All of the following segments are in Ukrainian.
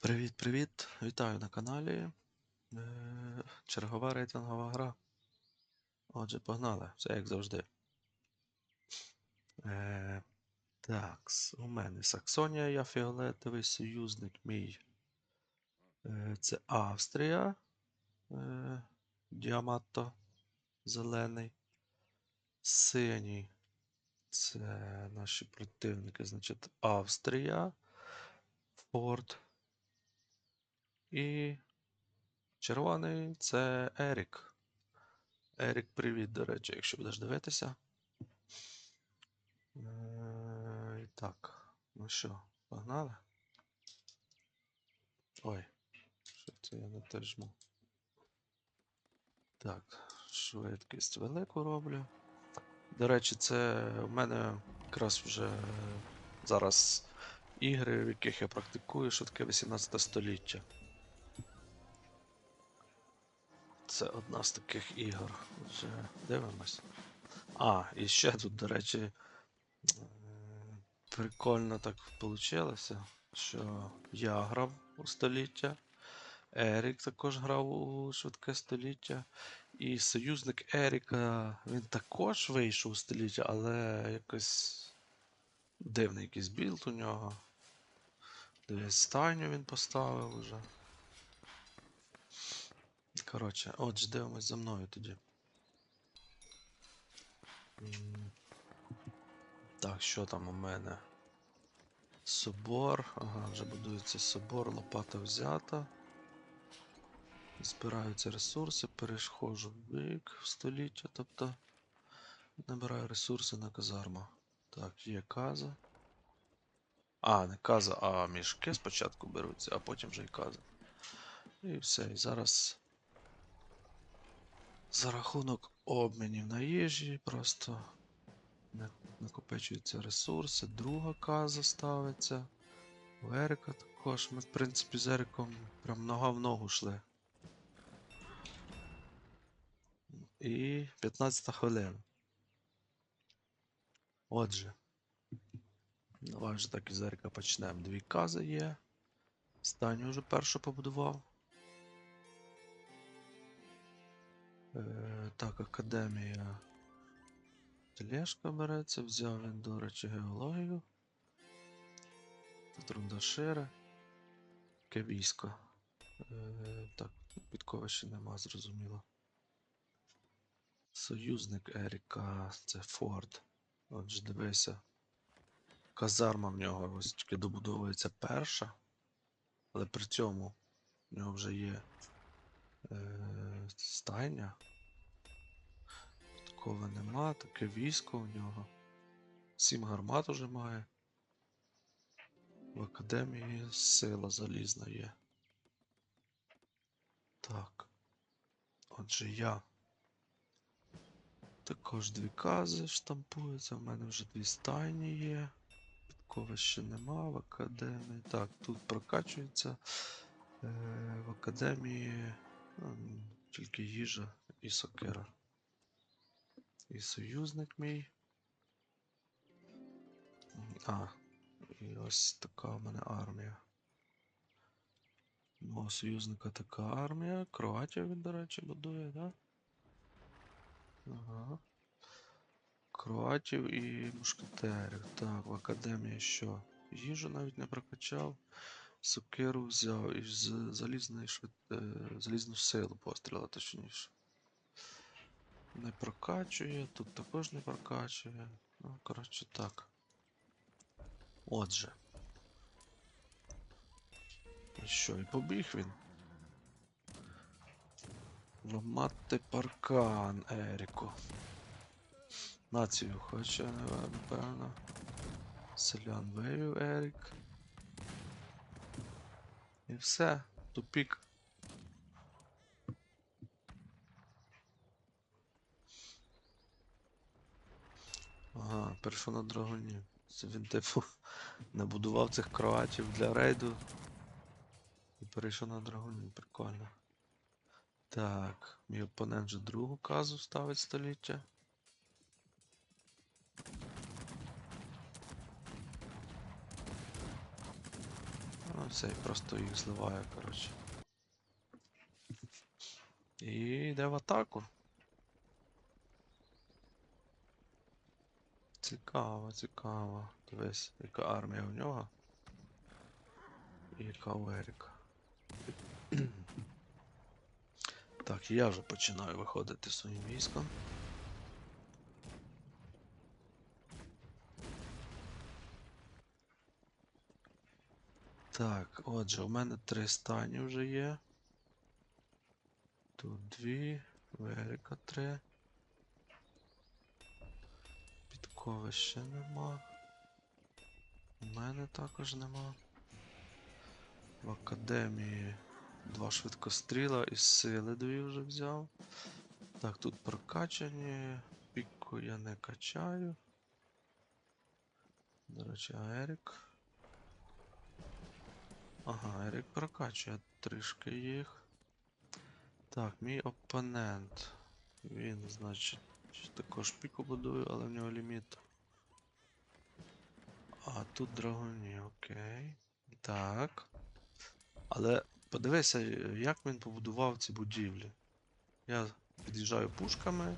Привіт-привіт! Вітаю на каналі. Е, Чергова рейтингова гра. Отже, погнали, все як завжди. Е, так, у мене Саксонія, я фіолетовий союзник мій. Е, це Австрія. Е, Діаматто зелений. Синій. Це наші противники, значить, Австрія. Форд. І червоний це Ерік. Ерік, привіт, до речі, якщо будеш дивитися. Е, І так, ну що, погнали? Ой, що це я не те жму. Так, швидкість велику роблю. До речі, це в мене якраз вже зараз ігри, в яких я практикую, що таке 18 століття. Це одна з таких ігор. Отже, дивимось. А, і ще тут, до речі, е, прикольно так вийшло, що я грав у століття, Ерік також грав у швидке століття. І союзник Еріка, він також вийшов у століття, але якось дивний якийсь білд у нього. Десь стайню він поставив уже. Коротше, отже, дивимось за мною тоді. Так, що там у мене? Собор. Ага, вже будується собор, лопата взята. Збираються ресурси, перешходжу в бік в століття, тобто набираю ресурси на казарму. Так, є каза. А, не каза, а мішки спочатку беруться, а потім вже і каза. І все. І зараз за рахунок обмінів на їжі просто накопичуються ресурси. Друга каза ставиться. У Ерика також. Ми, в принципі, з Ериком прям нога в ногу йшли. І 15 хвилина. Отже. Давай вже так із Ерика почнемо. Дві кази є. Станю вже першу побудував. Е, так, академія. Тележка береться, взяв він, до речі, геологію. Тут рундашири. Таке військо. Е, так, підкова ще нема, зрозуміло. Союзник Еріка, це Форд. Отже, дивися. Казарма в нього ось тільки добудовується перша. Але при цьому в нього вже є стайня. Такого нема, таке військо у нього. Сім гармат уже має. В академії сила залізна є. Так. Отже, я. Також дві кази штампуються. У мене вже дві стайні є. Підкова ще нема в академії. Так, тут прокачується. Е, в академії тільки їжа і сокира. І союзник мій. А, і ось така в мене армія. У Мого союзника така армія. Кроатію він, до речі, будує, да? Ага. Кроатів і мушкетерів. Так, в академії що? Їжу навіть не прокачав. Сокиру взяв і з залізної швид... е, залізну силу постріла, точніше. Не прокачує, тут також не прокачує. Ну, коротше так. Отже. І що, і побіг він? Ламати паркан, Еріку. Націю хоче, напевно. Селян вивів Ерік. І все, тупік. Ага, перейшов на драгоні. Це він, типу, набудував цих кроатів для рейду. І перейшов на драгоні, прикольно. Так, мій опонент вже другу казу ставить століття. І просто їх зливає, коротше. І йде в атаку. Цікаво, цікаво. Дивись, яка армія в нього. І яка у Еріка. Так, я вже починаю виходити своїм військом. Так, отже, у мене три стані вже є. Тут дві, в Еріка три. Підкови ще нема. У мене також нема. В академії два швидкостріла і сили дві вже взяв. Так, тут прокачані. Піку я не качаю. До речі, Ерік. Ага, Ерік прокачує трішки їх. Так, мій опонент. Він, значить, також піку будує, але в нього ліміт. А тут драгоні, окей. Так. Але подивися, як він побудував ці будівлі. Я під'їжджаю пушками.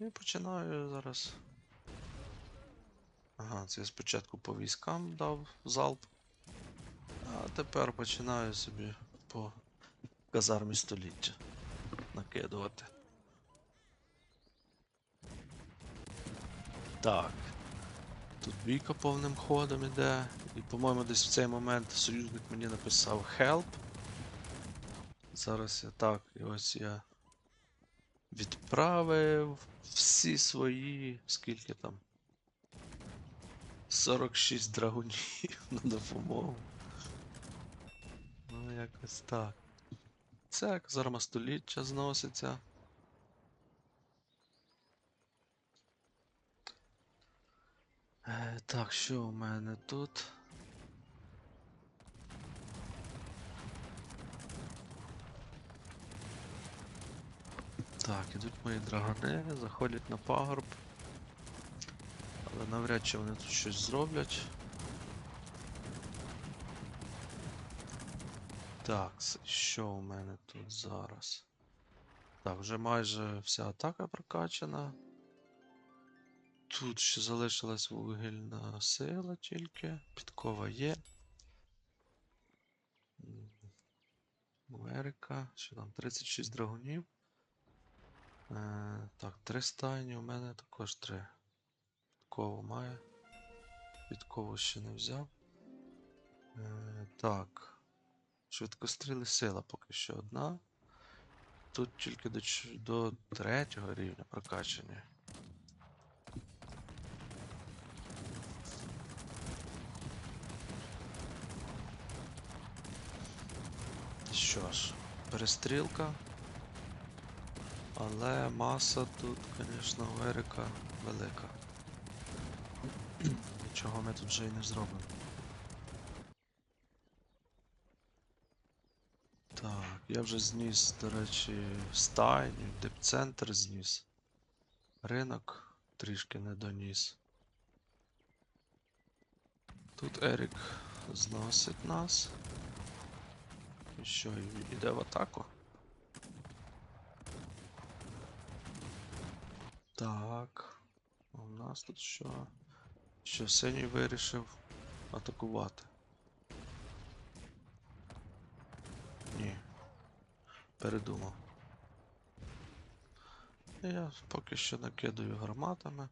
І починаю зараз. Ага, це я спочатку по військам дав залп. А тепер починаю собі по казармі століття накидувати. Так. Тут бійка повним ходом іде. І, по-моєму, десь в цей момент союзник мені написав help. Зараз я так, і ось я відправив всі свої. Скільки там? 46 драгунів на допомогу. Ну, якось так. Це казарма століття зноситься. Е, так, що у мене тут? Так, ідуть мої драгони, заходять на пагорб. Але навряд чи вони тут щось зроблять. Так, що у мене тут зараз? Так, вже майже вся атака прокачана. Тут ще залишилась вугільна сила тільки. Підкова є. Америка. Що там? 36 драгунів. Е, так, три стайні, у мене також три. Підкову має. Підкову ще не взяв. Е, так. Швидкостріли сила поки що одна. Тут тільки до, до третього рівня прокачані. Що ж, перестрілка. Але маса тут, звісно, у Ерика велика. Нічого ми тут вже й не зробимо. Так, я вже зніс, до речі, стайню, депцентр зніс. Ринок трішки не доніс. Тут Ерік зносить нас. І що, іде в атаку? Так. У нас тут що? Що синій вирішив атакувати? Передумав. Я поки що накидаю гарматами.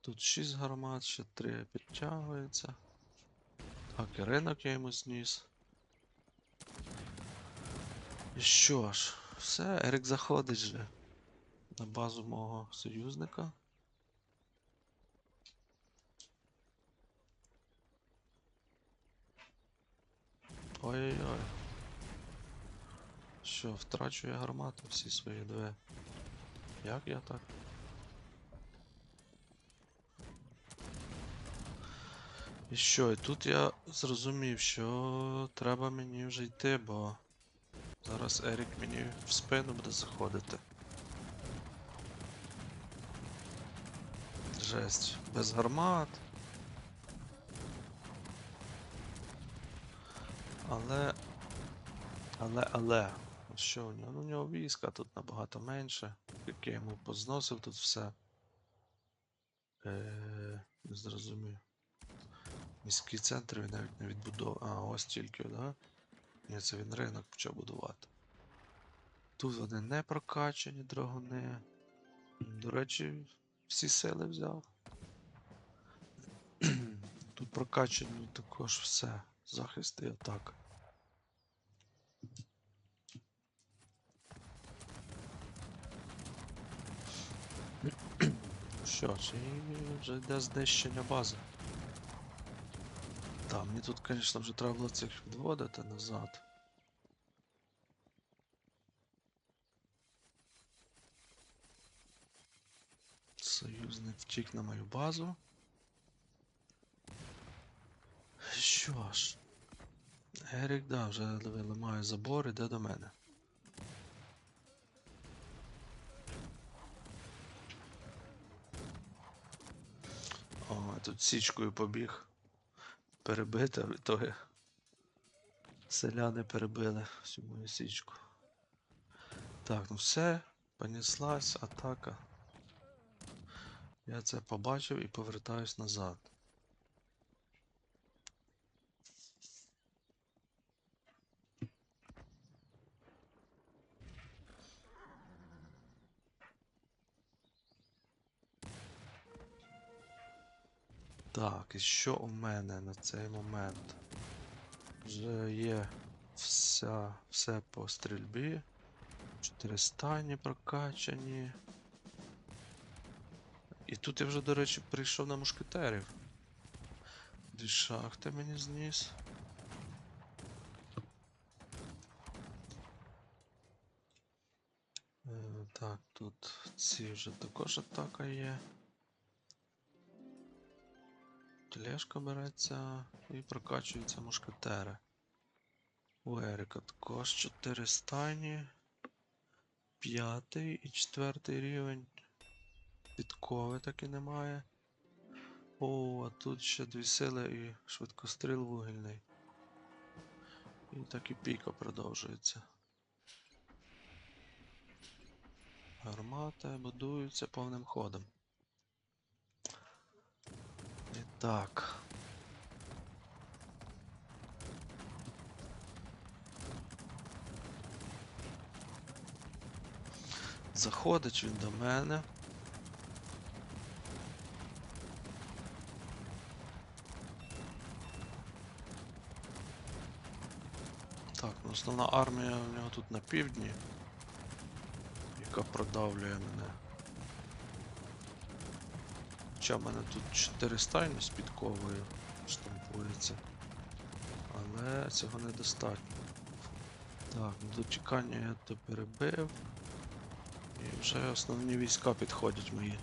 Тут 6 гармат, ще 3 підтягується. Так, і ринок я йому зніс. І що ж, все, Ерік заходить же на базу мого союзника. Ой-ой-ой. Що, втрачу я гармати всі свої дві. Як я так? І що, і тут я зрозумів, що треба мені вже йти, бо зараз Ерік мені в спину буде заходити. Жесть, без гармат. Але. Але, але. Що у нього? Ну, у нього війська тут набагато менше. Яке йому позносив тут все. Е, не зрозумів. Міський центр він навіть не відбудовував. А, ось тільки, да? Ні, це він ринок почав будувати. Тут вони не прокачані, драгуни. До речі, всі сили взяв. Тут прокачані також все. Захист і атака. Що ж, вже йде знищення бази. Та, мені тут, звісно, вже треба було цих відводити назад. Союзник втік на мою базу. Що ж. Ерік, да, вже ламає забор, іде до мене. Тут січкою побіг. Перебити, а в ітоги селяни перебили всю мою січку. Так, ну все, понеслась атака. Я це побачив і повертаюсь назад. Так, і що у мене на цей момент? Вже є вся, все по стрільбі. Чотири стані прокачані. І тут я вже, до речі, прийшов на мушкетерів. Дві шахти мені зніс. Е, Так, тут ці вже також атака є. Тележка береться і прокачуються мушкетери. У Ерика також 4 стайні. П'ятий і четвертий рівень. Підкови так і немає. О, а тут ще дві сили і швидкостріл вугільний. І так і піка продовжується. Гармати будуються повним ходом. І так. Заходить він до мене. Так, ну основна армія у нього тут на півдні, яка продавлює мене. Хоча в мене тут 4 стайни з підковою штампується. Але цього недостатньо. Так, дочекання я то перебив. І вже основні війська підходять мої.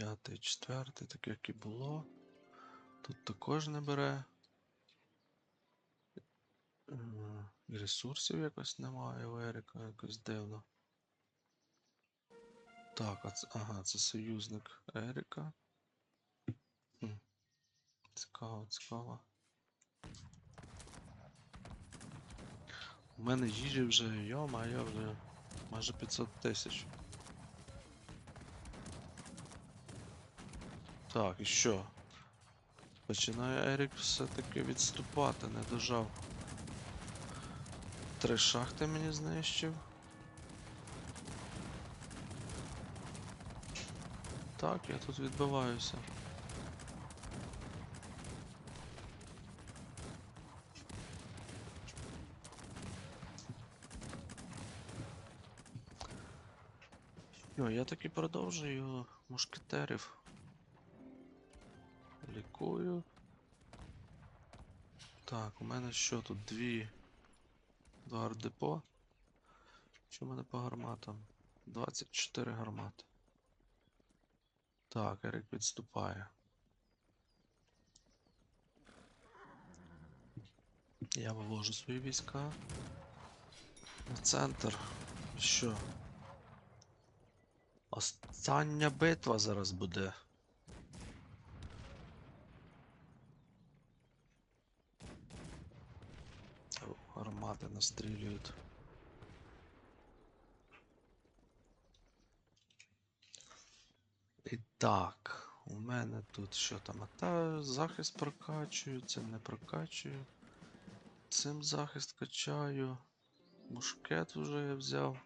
П'ятий, четвертий, так як і було. Тут також не бере. Ресурсів якось немає у Еріка, якось дивно. Так, а це, ага, це союзник Еріка. Цікаво, цікаво. У мене їжі вже, йома, я вже майже 500 тисяч. Так, і що? Починає Ерік все-таки відступати, не дожав. Три шахти мені знищив. Так, я тут відбиваюся. Йо, я таки продовжую мушкетерів. Лікую. Так, у мене що тут? Дві. Два ардепо. Що в мене по гарматам? 24 гармати. Так, Ерік відступає. Я вивожу свої війська. На центр. Що? Остання битва зараз буде. О, Армати настрілюють. І так, у мене тут що там? А захист прокачую, цим не прокачую. Цим захист качаю. Мушкет вже я взяв.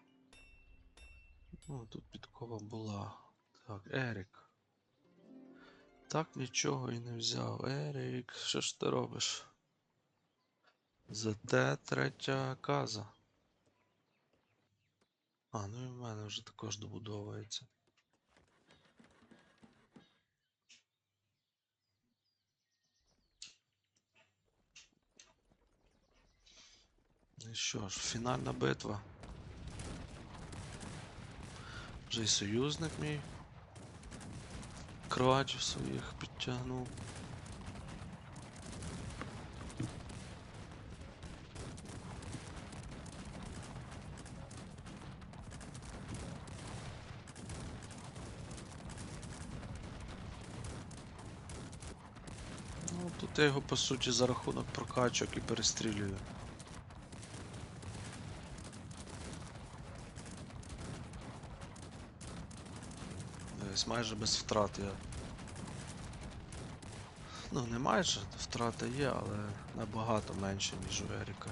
Ну, тут підкова була. Так, Ерік. Так нічого і не взяв. Ерік, що ж ти робиш? ЗТ третя каза. А, ну і в мене вже також добудовується. Ну що ж, фінальна битва. Вже й союзник мій. Кроачів своїх підтягнув. Ну, тут я його по суті за рахунок прокачок і перестрілюю. Десь майже без втрат я. Ну, не майже, втрата є, але набагато менше, ніж у Еріка.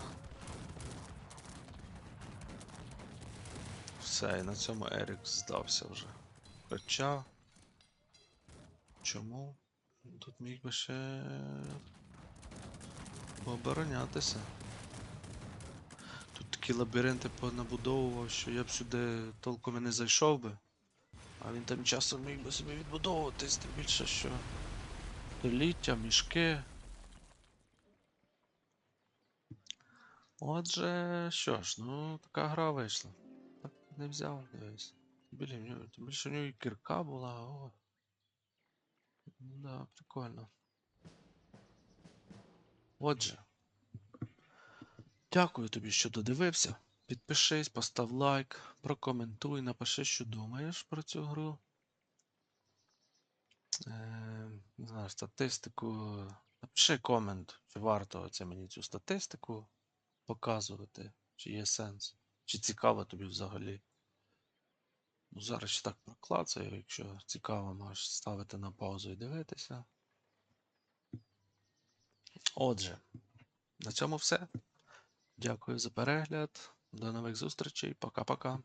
Все, і на цьому Ерік здався вже. Хоча. Чому? Тут міг би ще оборонятися. Тут такі лабіринти понабудовував, що я б сюди толком і не зайшов би. А він там часом міг би собі відбудовуватись, тим більше, що століття, мішки. Отже, що ж, ну така гра вийшла. Так не взяв, дивись. Тим більше, в нього і кірка була, о. Да, прикольно. Отже. Дякую тобі, що додивився. Підпишись, постав лайк, прокоментуй, напиши, що думаєш про цю гру. Е, не знаю, статистику. Напиши комент, чи варто це мені цю статистику показувати, чи є сенс, чи цікаво тобі взагалі. Ну, зараз ще так проклацаю, якщо цікаво, можеш ставити на паузу і дивитися. Отже, на цьому все. Дякую за перегляд. До нових зустрічей. Пока-пока.